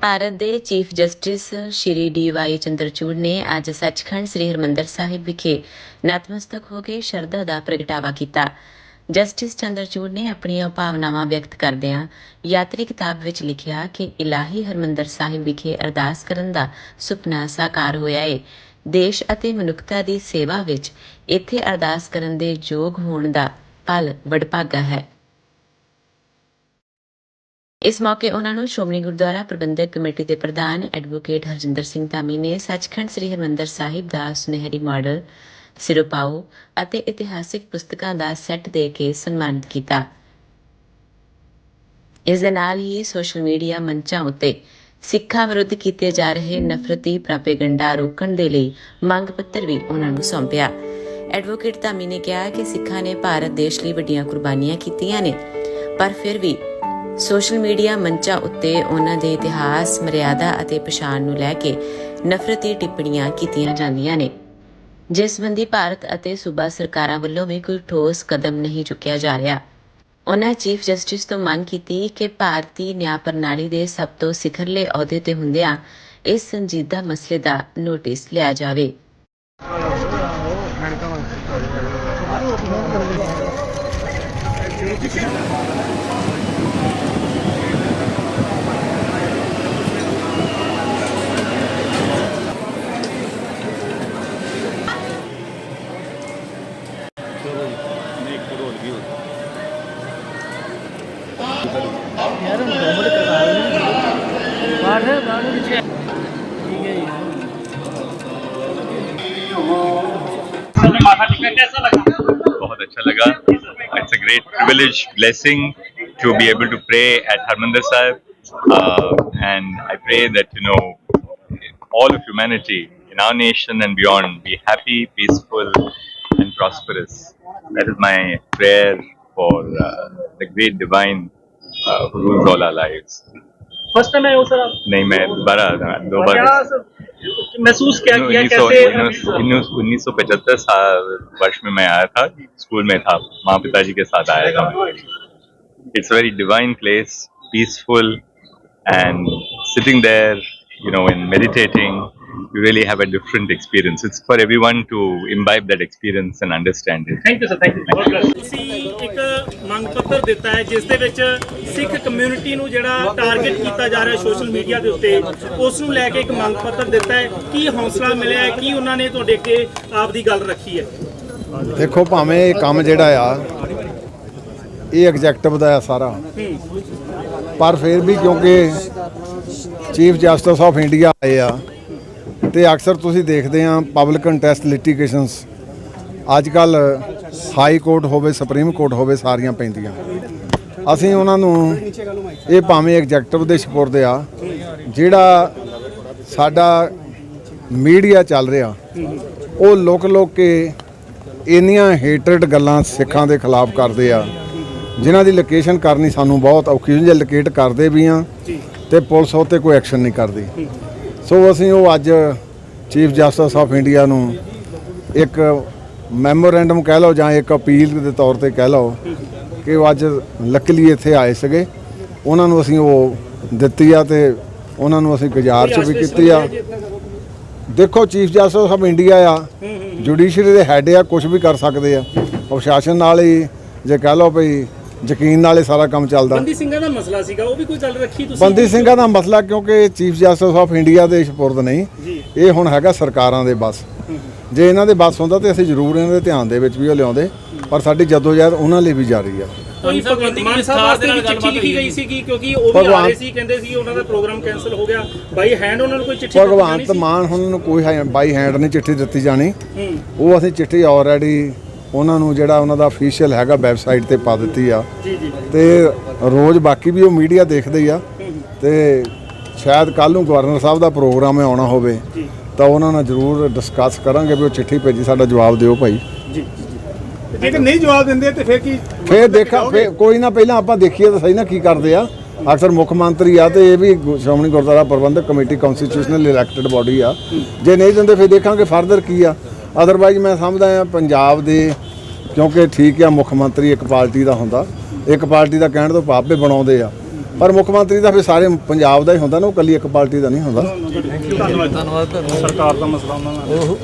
ਭਾਰਤ ਦੇ chief justice Shri D Y Chandrachud ਨੇ ਅੱਜ ਸੱਚਖੰਡ ਸ੍ਰੀ ਹਰਿਮੰਦਰ ਸਾਹਿਬ ਵਿਖੇ ਨਤਮਸਤਕ ਹੋ ਕੇ ਸ਼ਰਧਾ ਦਾ ਪ੍ਰਗਟਾਵਾ ਕੀਤਾ ਜਸਟਿਸ ਚੰਦਰਚੂੜ ਨੇ ਆਪਣੀਆਂ ਭਾਵਨਾਵਾਂ ਵਿਅਕਤ ਕਰਦਿਆਂ ਯਾਤਰੀ ਕਿਤਾਬ ਵਿੱਚ ਲਿਖਿਆ ਕਿ ਇਲਾਹੀ ਹਰਿਮੰਦਰ ਸਾਹਿਬ ਵਿਖੇ ਅਰਦਾਸ ਕਰਨ ਦਾ ਸੁਪਨਾ ਸਾਕਾਰ ਹੋਇਆ ਹੈ ਦੇਸ਼ ਅਤੇ ਮਨੁੱਖਤਾ ਦੀ ਸੇਵਾ ਵਿੱਚ ਇੱਥੇ ਅਰਦਾਸ ਕਰਨ ਦੇ ਯੋਗ ਹੋਣ ਦਾ ਪਲ ਵਡਭਾਗਾ ਹੈ। ਇਸ ਮੌਕੇ ਉਹਨਾਂ ਨੂੰ ਸ਼੍ਰੋਮਣੀ ਗੁਰਦੁਆਰਾ ਪ੍ਰਬੰਧਕ ਕਮੇਟੀ ਦੇ ਪ੍ਰਧਾਨ ਐਡਵੋਕੇਟ ਹਰਜਿੰਦਰ ਸਿੰਘ ਧਾਮੀ ਨੇ ਸੱਚਖੰਡ ਸ੍ਰੀ ਹਰਿਮੰਦਰ ਸਾਹਿਬ ਦਾ ਸੁਨਹਿਰੀ ਮਾਡਲ ਸਿਰੋਪਾਓ ਅਤੇ ਇਤਿਹਾਸਿਕ ਪੁਸਤਕਾਂ ਦਾ ਸੈੱਟ ਦੇ ਕੇ ਸਨਮਾਨਿਤ ਕੀਤਾ। ਇਸ ਦੇ ਨਾਲ ਹੀ ਸੋਸ਼ਲ ਮੀਡੀਆ ਮੰਚਾਂ ਉੱਤੇ ਸਿੱਖਾਂ ਵਿਰੁੱਧ ਕੀਤੇ ਜਾ ਰਹੇ ਨਫ਼ਰਤੀ ਪ੍ਰਾਪੇਗੰਡਾ ਰੋਕਣ ਦੇ ਲਈ ਮੰਗ ਪੱਤਰ ਵੀ ਉਹਨਾਂ ਨੂੰ ਸੌਂਪਿਆ। ਐਡਵੋਕੇਟ ਧਾਮੀ ਨੇ ਕਿਹਾ ਕਿ ਸਿੱਖਾਂ ਨੇ ਭਾਰਤ ਦੇਸ਼ ਲਈ ਵੱਡੀਆਂ ਕੁਰਬਾਨੀਆਂ ਕੀਤੀਆਂ ਨੇ ਪਰ ਫਿਰ ਵੀ ਸੋਸ਼ਲ ਮੀਡੀਆ ਮੰਚਾਂ ਉੱਤੇ ਉਹਨਾਂ ਦੇ ਇਤਿਹਾਸ, ਮਰਿਆਦਾ ਅਤੇ ਪਛਾਣ ਨੂੰ ਲੈ ਕੇ ਨਫ਼ਰਤੀ ਟਿੱਪਣੀਆਂ ਕੀਤੀਆਂ ਜਾਂਦੀਆਂ ਨੇ। ਜਿਸ ਸੰਬੰਧੀ ਭਾਰਤ ਅਤੇ ਸੂਬਾ ਸਰਕਾਰਾਂ ਵੱਲੋਂ ਵੀ ਕੋਈ ਠੋਸ ਕਦਮ ਨਹੀਂ ਚੁੱਕਿਆ ਜਾ ਰਿਹਾ। ਉਨ੍ਹਾਂ ਚੀਫ ਜਸਟਿਸ ਤੋਂ ਮੰਗ ਕੀਤੀ ਕਿ ਭਾਰਤੀ ਨਿਆਂ ਪ੍ਰਣਾਲੀ ਦੇ ਸਭ ਤੋਂ ਸਿਖਰਲੇ ਅਹੁਦੇ ਤੇ ਹੁੰਦਿਆਂ ਇਸ ਸੰਜੀਦਾ ਮਸਲੇ ਦਾ ਨੋਟਿਸ ਲਿਆ ਜਾਵੇ। ਯਾਰ ਹੁਣ நேரம் பாடு பாடு बहुत अच्छा लगा it's a great privilege blessing to be able to pray at Harmandir Sahib. Uh, and I pray that, you know, all of humanity in our nation and beyond be happy, peaceful, and prosperous. That is my prayer for uh, the great divine uh, who rules all our lives. First time आए हो sir आप नहीं मैं दोबारा दो बार क्या sir महसूस क्या किया उन्नीस कैसे उन्नीस सौ पचहत्तर साल वर्ष में मैं आया था स्कूल में था माँ पिताजी के साथ आया था मैं it's a very divine place peaceful and sitting there you know and meditating you really have a different experience. It's for everyone to imbibe that experience and understand it. Thank you sir thank you ਤੁਸੀਂ ਇੱਕ ਮੰਗ ਪੱਤਰ ਦਿੱਤਾ ਹੈ ਜਿਸ ਦੇ ਵਿੱਚ ਸਿੱਖ community ਨੂੰ ਜਿਹੜਾ ਟਾਰਗੇਟ ਕੀਤਾ ਜਾ ਰਿਹਾ ਸੋਸ਼ਲ ਮੀਡੀਆ ਦੇ ਉੱਤੇ ਉਸ ਨੂੰ ਲੈ ਕੇ ਇੱਕ ਮੰਗ ਪੱਤਰ ਦਿੱਤਾ ਹੈ। ਕੀ ਹੌਸਲਾ ਮਿਲਿਆ ਹੈ? ਕੀ ਉਹਨਾਂ ਨੇ ਤੁਹਾਡੇ ਅੱਗੇ ਆਪ ਦੀ ਗੱਲ ਰੱਖੀ ਹੈ? ਦੇਖੋ ਭਾਵੇਂ ਇਹ ਕੰਮ ਜਿਹੜਾ ਆ ਇਹ ਐਗਜ਼ੈਕਟਿਵ ਦਾ ਆ ਸਾਰਾ। ਪਰ ਫਿਰ ਵੀ ਕਿਉਂਕਿ ਚੀਫ ਜਸਟਿਸ ਆਫ ਇੰਡੀਆ ਆਏ ਆ ਤੇ ਅਕਸਰ ਤੁਸੀਂ ਦੇਖਦੇ ਆ ਪਬਲਿਕ ਕੰਟੈਸਟ ਲਿਟੀਗੇਸ਼ਨਸ ਅੱਜ ਕੱਲ ਹਾਈ ਕੋਰਟ ਹੋਵੇ ਸੁਪਰੀਮ ਕੋਰਟ ਹੋਵੇ, ਸਾਰੀਆਂ ਪੈਂਦੀਆਂ। ਅਸੀਂ ਉਹਨਾਂ ਨੂੰ ਇਹ ਭਾਵੇਂ ਐਗਜ਼ੈਕਟਿਵ ਦੇ ਸਪੁਰਦ ਆ, ਜਿਹੜਾ ਸਾਡਾ ਮੀਡੀਆ ਚੱਲ ਰਿਹਾ, ਉਹ ਲੁਕ ਲੁਕ ਕੇ ਇੰਨੀਆਂ ਹੇਟਰਡ ਗੱਲਾਂ ਸਿੱਖਾਂ ਦੇ ਖਿਲਾਫ ਕਰਦੇ ਆ, ਜਿਨ੍ਹਾਂ ਦੀ ਲੋਕੇਸ਼ਨ ਕਰਨੀ ਸਾਨੂੰ ਬਹੁਤ ਔਖੀ ਹੁੰਦੀ ਹੈ ਲੋਕੇਟ ਕਰਦੇ ਵੀ ਆ। ਤੇ ਪੁਲਿਸ ਉਹ 'ਤੇ ਕੋਈ ਐਕਸ਼ਨ ਨਹੀਂ ਕਰਦੀ। ਸੋ ਅਸੀਂ ਉਹ ਅੱਜ ਚੀਫ ਜਸਟਿਸ ਆਫ ਇੰਡੀਆ ਨੂੰ ਇੱਕ ਮੈਮੋਰੈਂਡਮ ਕਹਿ ਲਓ ਜਾਂ ਇੱਕ ਅਪੀਲ ਦੇ ਤੌਰ ਤੇ ਕਹਿ ਲਓ ਕਿ ਉਹ ਅੱਜ ਲੱਕਲੀ ਇੱਥੇ ਆਏ ਸੀਗੇ। ਉਹਨਾਂ ਨੂੰ ਅਸੀਂ ਉਹ ਦਿੱਤੀ ਆ ਤੇ ਉਹਨਾਂ ਨੂੰ ਅਸੀਂ ਗੁਜ਼ਾਰਿਸ਼ ਵੀ ਕੀਤੀ ਆ। ਦੇਖੋ ਚੀਫ ਜਸਟਿਸ ਆਫ ਇੰਡੀਆ ਆ ਜੁਡੀਸ਼ਰੀ ਦੇ ਹੈੱਡ ਆ ਕੁਝ ਵੀ ਕਰ ਸਕਦੇ ਆ। ਪ੍ਰਸ਼ਾਸਨ ਨਾਲ ਹੀ ਜੇ ਕਹਿ ਲਓ ਭਈ ਯਕੀਨ ਨਾਲ ਹੀ ਸਾਰਾ ਕੰਮ ਚੱਲਦਾ। ਬੰਦੀ ਸਿੰਘਾਂ ਦਾ ਮਸਲਾ ਸੀਗਾ ਉਹ ਵੀ ਕੋਈ ਗੱਲ ਰੱਖੀ ਤੁਸੀਂ? ਬੰਦੀ ਸਿੰਘਾਂ ਦਾ ਮਸਲਾ ਕਿਉਂਕਿ ਚੀਫ ਜਸਟਿਸ ਆਫ ਇੰਡੀਆ ਦੇ ਸਪੁਰਦ ਨਹੀਂ। ਜੀ। ਇਹ ਹੁਣ ਹੈਗਾ ਸਰਕਾਰਾਂ ਦੇ ਬਸ। ਜੇ ਇਹਨਾਂ ਦੇ ਬਸ ਹੁੰਦਾ ਤੇ ਅਸੀਂ ਜ਼ਰੂਰ ਇਹਨਾਂ ਦੇ ਧਿਆਨ ਦੇ ਵਿੱਚ ਵੀ ਉਹ ਲਿਆਉਂਦੇ ਪਰ ਸਾਡੀ ਜਦੋਜਹਿਦ ਉਹਨਾਂ ਲਈ ਵੀ ਜਾਰੀ ਆ। ਕੋਈ ਭਗਵੰਤ ਮਾਨ ਸਾਹਿਬ ਵਾਸਤੇ ਵੀ ਚਿੱਠੀ ਲਿਖੀ ਗਈ ਸੀਗੀ ਕਿਉਂਕਿ ਉਹ ਵੀ ਆ ਭਗਵਾਨ- ਰਹੇ ਸੀ ਕਹਿੰਦੇ ਸੀ ਉਹਨਾਂ ਦਾ ਪ੍ਰੋਗਰਾਮ ਕੈਨਸਲ ਹੋ ਗਿਆ। ਬਾਈ ਹੈਂਡ ਉਹਨਾਂ ਨੂੰ ਕੋਈ ਚਿੱਠੀ ਭਗਵੰਤ ਮਾਨ ਹੁਣ ਨੂੰ ਕੋਈ ਬਾਈ ਹੈਂਡ ਨਹੀਂ ਚਿੱਠੀ ਦਿੱਤੀ ਜਾਣੀ। ਉਹ ਅਸੀਂ ਚਿੱਠੀ ਆਲਰੇਡੀ ਉਹਨਾਂ ਨੂੰ ਜਿਹੜਾ ਉਹਨਾਂ ਦਾ ਅਫੀਸ਼ੀਅਲ ਹੈਗਾ ਵੈਬਸਾਈਟ ਤੇ ਪਾ ਦਿੱਤੀ ਆ। ਤੇ ਰੋਜ਼ ਬਾਕੀ ਵੀ ਉਹ ਮੀਡੀਆ ਦੇਖਦੇ ਹੀ ਆ। ਤੇ ਸ਼ਾਇਦ ਕੱਲ ਨੂੰ ਗਵਰਨਰ ਸਾਹਿਬ ਦਾ ਪ੍ਰੋਗਰਾਮ ਆਉਣਾ ਹੋਵੇ ਤਾਂ ਉਹਨਾਂ ਨਾਲ ਜ਼ਰੂਰ ਡਿਸਕਸ ਕਰਾਂਗੇ ਵੀ ਉਹ ਚਿੱਠੀ ਭੇਜੀ ਸਾਡਾ ਜਵਾਬ ਦਿਓ ਭਾਈ। ਜੀ ਜੇਕਰ ਨਹੀਂ ਜਵਾਬ ਦਿੰਦੇ ਤੇ ਫਿਰ ਕੀ ਫੇਰ ਦੇਖਾਂ ਫੇਰ ਕੋਈ ਨਾ ਪਹਿਲਾਂ ਆਪਾਂ ਦੇਖੀਏ ਤਾਂ ਸਹੀ ਨਾ ਕੀ ਕਰਦੇ ਆ। ਅਕਸਰ ਮੁੱਖ ਮੰਤਰੀ ਆ ਤੇ ਇਹ ਵੀ Shiromani Gurdwara Parbandhak committee constitutional elected body ਆ। ਜੇ ਨਹੀਂ ਦਿੰਦੇ ਫਿਰ ਦੇਖਾਂਗੇ ਫਰਦਰ ਕੀ ਆ। ਅਦਰਵਾਈਜ਼ ਮੈਂ ਸਮਝਦਾ ਹਾਂ ਪੰਜਾਬ ਦੇ, ਕਿਉਂਕਿ ਠੀਕ ਆ, ਮੁੱਖ ਮੰਤਰੀ ਇੱਕ ਪਾਰਟੀ ਦਾ ਹੁੰਦਾ। ਇੱਕ ਪਾਰਟੀ ਦਾ ਕਹਿਣ ਤੋਂ ਪਾਪੇ ਬਣਾਉਂਦੇ ਆ। ਪਰ ਮੁੱਖ ਮੰਤਰੀ ਦਾ ਫਿਰ ਸਾਰੇ ਪੰਜਾਬ ਦਾ ਹੀ ਹੁੰਦਾ ਨਾ, ਉਹ ਕੱਲੀ ਇੱਕ ਪਾਰਟੀ ਦਾ ਨਹੀਂ ਹੁੰਦਾ। ਧੰਨਵਾਦ। ਸਰਕਾਰ ਦਾ ਮਸਲਾ ਉਹਨਾਂ ਨਾਲ।